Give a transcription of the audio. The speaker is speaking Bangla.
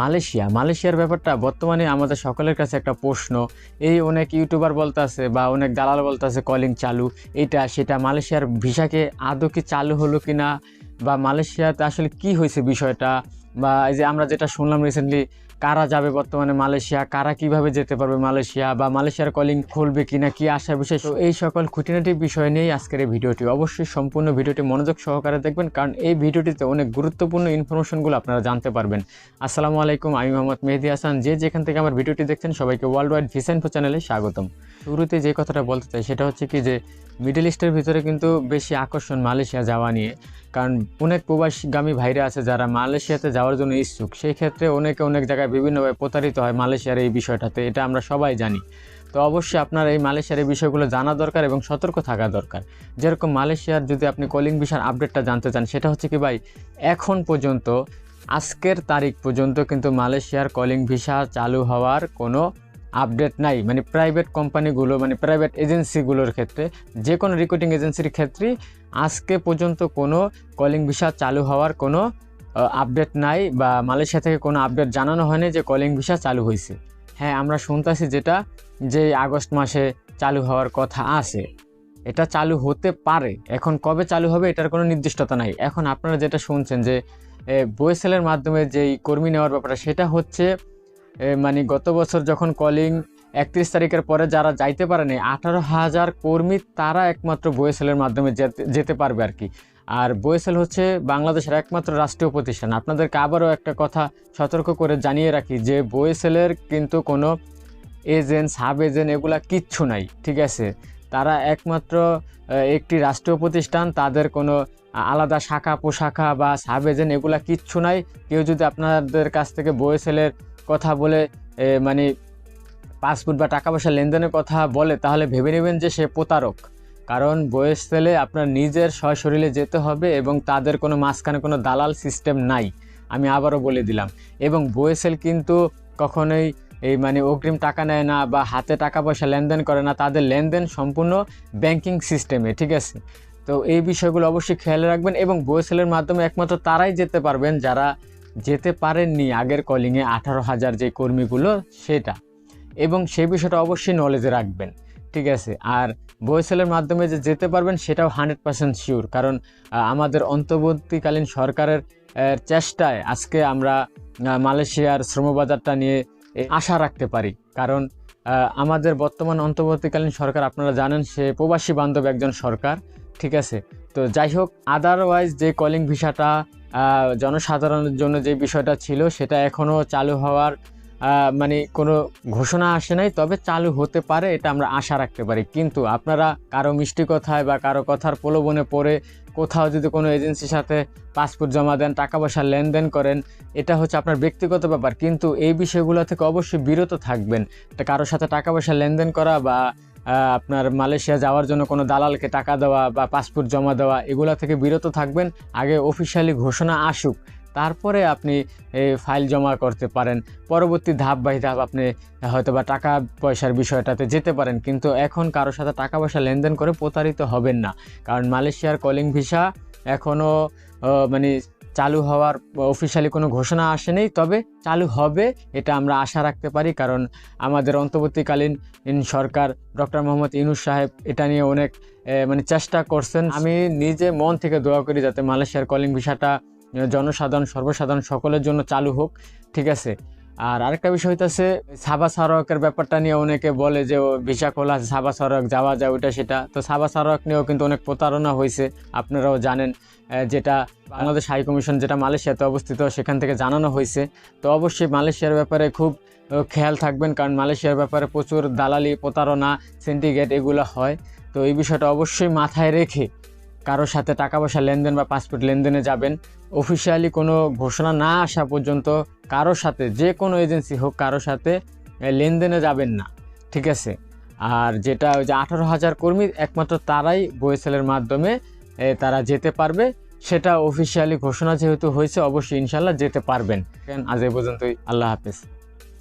মালয়েশিয়া, মালয়েশিয়ার ব্যাপারটা বর্তমানে আমাদের সকলের কাছে একটা প্রশ্ন। এই অনেক ইউটিউবার বলতেছে বা অনেক দালাল বলতেছে কলিং চালু, এটা সেটা মালয়েশিয়ার ভিসাকে আদৌ কি চালু হলো কি না বা মালয়েশিয়াতে আসলে কি হয়েছে বিষয়টা বা এই যে আমরা যেটা শুনলাম রিসেন্টলি কারা যাবে বর্তমানে মালয়েশিয়া? কারা কীভাবে যেতে পারবে মালয়েশিয়া? বা মালয়েশিয়ার কলিং খুলবে কিনা, কি আসার বিষয় তো এই সকল খুঁটিনাটি বিষয় নিয়েই আজকের এই ভিডিওটি। অবশ্যই সম্পূর্ণ ভিডিওটি মনোযোগ সহকারে দেখবেন, কারণ এই ভিডিওটিতে অনেক গুরুত্বপূর্ণ ইনফরমেশনগুলো আপনারা জানতে পারবেন। আসসালামু আলাইকুম, আমি মোহাম্মদ মেহেদি হাসান। যে যেখান থেকে আমার ভিডিওটি দেখছেন, সবাইকে ওয়ার্ল্ড ওয়াইড ভিসা চ্যানেলে স্বাগতম। শুরুতে যে কথাটা বলতে চাই, সেটা হচ্ছে কি যে মিডল ইস্টের ভিতরে কিন্তু বেশি আকর্ষণ মালয়েশিয়া যাওয়া নিয়ে। কারণ অনেক প্রবাসীগামী ভাইরা আছে যারা মালয়েশিয়াতে যাওয়ার জন্য ইচ্ছুক। সেই ক্ষেত্রে অনেকে অনেক জায়গায় বিভিন্নভাবে প্রতারিত হয় মালয়েশিয়ার এই বিষয়টাতে। এটা আমরা সবাই জানি। তো অবশ্যই আপনার এই মালয়েশিয়ার এই বিষয়গুলো জানা দরকার এবং সতর্ক থাকা দরকার। যেরকম মালয়েশিয়ার যদি আপনি কলিং ভিসার আপডেটটা জানতে চান, সেটা হচ্ছে কি ভাই, এখন পর্যন্ত, আজকের তারিখ পর্যন্ত কিন্তু মালয়েশিয়ার কলিং ভিসা চালু হওয়ার কোনো আপডেট নাই মানে প্রাইভেট কোম্পানিগুলো মানে প্রাইভেট এজেন্সিগুলোর ক্ষেত্রে যে কোনো রিক্রুটিং এজেন্সির ক্ষেত্রেই আজকে পর্যন্ত কোনো কলিং ভিসা চালু হওয়ার কোনো আপডেট নাই বা মালয়েশিয়া থেকে কোনো আপডেট জানানো হয়নি যে কলিং ভিসা চালু হয়েছে হ্যাঁ আমরা শুনতেছি যেটা, যে আগস্ট মাসে চালু হওয়ার কথা আছে। এটা চালু হতে পারে। এখন কবে চালু হবে এটার কোনো নির্দিষ্টতা নাই। এখন আপনারা যেটা শুনছেন যে বয়েসেলের মাধ্যমে যেই কর্মী নেওয়ার ব্যাপারটা, সেটা হচ্ছে মানে গত বছর যখন কলিং একত্রিশ তারিখের পরে যারা যাইতে পারেনি আঠারো হাজার কর্মী তারা একমাত্র বয়েসেলের মাধ্যমে যেতে পারবে আর কি। আর বয়েসেল হচ্ছে বাংলাদেশের একমাত্র রাষ্ট্রীয় প্রতিষ্ঠান। আপনাদেরকে আবারও একটা কথা সতর্ক করে জানিয়ে রাখি যে বয়েসেলের কিন্তু কোনো এজেন্ট সাব এজেন্ট এগুলা কিচ্ছু নাই, ঠিক আছে? তারা একমাত্র একটি রাষ্ট্রীয় প্রতিষ্ঠান, তাদের কোনো আলাদা শাখা, পোশাখা বা সাব এজেন্ট এগুলা কিচ্ছু নাই। কেউ যদি আপনাদের কাছ থেকে বয়েসেলের কথা বলে মানে পাসপোর্ট বা টাকা পয়সা লেনদেনের কথা বলে, তাহলে ভেবে নেবেন যে সে প্রতারক। কারণ বয়স সেলে আপনার নিজের সশরীরে যেতে হবে এবং তাদের কোনো মাঝখানে কোনো দালাল সিস্টেম নাই, আমি আবারও বলে দিলাম। এবং বয়েসেল কিন্তু কখনোই এই মানে অগ্রিম টাকা নেয় না বা হাতে টাকা পয়সা লেনদেন করে না, তাদের লেনদেন সম্পূর্ণ ব্যাংকিং সিস্টেমে, ঠিক আছে? তো এই বিষয়গুলো অবশ্যই খেয়াল রাখবেন এবং বয়েসেলের মাধ্যমে একমাত্র তারাই যেতে পারবেন যারা যেতে পারেননি আগের কলিংয়ে আঠারো হাজার যে কর্মীগুলো সেটা। এবং সেই বিষয়টা অবশ্যই নলেজে রাখবেন, ঠিক আছে? আর বয়েসেলের মাধ্যমে যে যেতে পারবেন সেটাও হান্ড্রেড পার্সেন্ট শিওর কারণ আমাদের অন্তর্বর্তীকালীন সরকারের চেষ্টায় আজকে আমরা মালয়েশিয়ার শ্রমবাজারটা নিয়ে আশা রাখতে পারি। কারণ আমাদের বর্তমান অন্তর্বর্তীকালীন সরকার আপনারা জানেন, সে প্রবাসী বান্ধব একজন সরকার। ঠিক আছে? তো যাই হোক আদারওয়াইজ যে কলিং ভিসাটা জনসাধারণের জন্য যে বিষয়টা ছিল, সেটা এখনও চালু হওয়ার মানে কোনো ঘোষণা আসে নাই, তবে চালু হতে পারে, এটা আমরা আশা রাখতে পারি। কিন্তু আপনারা কারও মিষ্টি কথায় বা কারও কথার প্রলোভনে পড়ে কোথাও যদি কোনো এজেন্সির সাথে পাসপোর্ট জমা দেন টাকা পয়সা লেনদেন করেন, এটা হচ্ছে আপনার ব্যক্তিগত ব্যাপার। কিন্তু এই বিষয়গুলো থেকে অবশ্যই বিরত থাকবেন। কারোর সাথে টাকা পয়সা লেনদেন করা বা আপনার মালয়েশিয়া যাওয়ার জন্য কোনো দালালকে টাকা দেওয়া বা পাসপোর্ট জমা দেওয়া, এগুলো থেকে বিরত থাকবেন, আগে অফিসিয়ালি ঘোষণা আসুক। তারপরে আপনি ফাইল জমা করতে পারেন। পরবর্তী ধাপ বাই ধাপ আপনি হয়তো বা টাকা পয়সার বিষয়টাতে যেতে পারেন, কিন্তু এখন কারোর সাথে টাকা পয়সা লেনদেন করে প্রতারিত হবেন না। কারণ মালয়েশিয়ার কলিং ভিসা এখনও মানে চালু হওয়ার অফিসিয়ালি কোনো ঘোষণা আসেনি, তবে চালু হবে, এটা আমরা আশা রাখতে পারি, কারণ আমাদের অন্তর্বর্তীকালীন সরকার ডক্টর মোহাম্মদ ইনুস সাহেব এটা নিয়ে অনেক মানে চেষ্টা করছেন। আমি নিজে মন থেকে দোয়া করি যাতে মালয়েশিয়ার কলিং ভিসাটা জনসাধারণ, সর্বসাধারণ সকলের জন্য চালু হোক, ঠিক আছে? আর আরেকটা বিষয় হইতেছে, সাবা সড়কের ব্যাপারটা নিয়ে অনেকে বলে যে, ও ভিসা খোলা সাবা সড়ক যাওয়া যায় ওইটা সেটা। তো সাবা সড়ক নিয়েও কিন্তু অনেক প্রতারণা হয়েছে আপনারাও জানেন। যেটা বাংলাদেশ হাই কমিশন, যেটা মালয়েশিয়াতে অবস্থিত, সেখান থেকে জানানো হয়েছে তো অবশ্যই মালয়েশিয়ার ব্যাপারে খুব খেয়াল থাকবেন, কারণ মালয়েশিয়ার ব্যাপারে প্রচুর দালালি, প্রতারণা, সিন্ডিকেট এগুলো হয়। তো এই বিষয়টা অবশ্যই মাথায় রেখে কারোর সাথে টাকা পয়সা লেনদেন বা পাসপোর্ট লেনদেনে যাবেন অফিসিয়ালি কোনো ঘোষণা না আসা পর্যন্ত কারোর সাথে, যে কোনো এজেন্সি হোক, কারোর সাথে লেনদেনে যাবেন না, ঠিক আছে? আর যেটা ওই যে আঠারো হাজার কর্মী, একমাত্র তারাই বয়েসেলের মাধ্যমে তারা যেতে পারবে। সেটা অফিসিয়ালি ঘোষণা যেহেতু হয়েছে, অবশ্যই ইনশাল্লাহ যেতে পারবেন। আজ এ পর্যন্তই, আল্লাহ হাফেজ।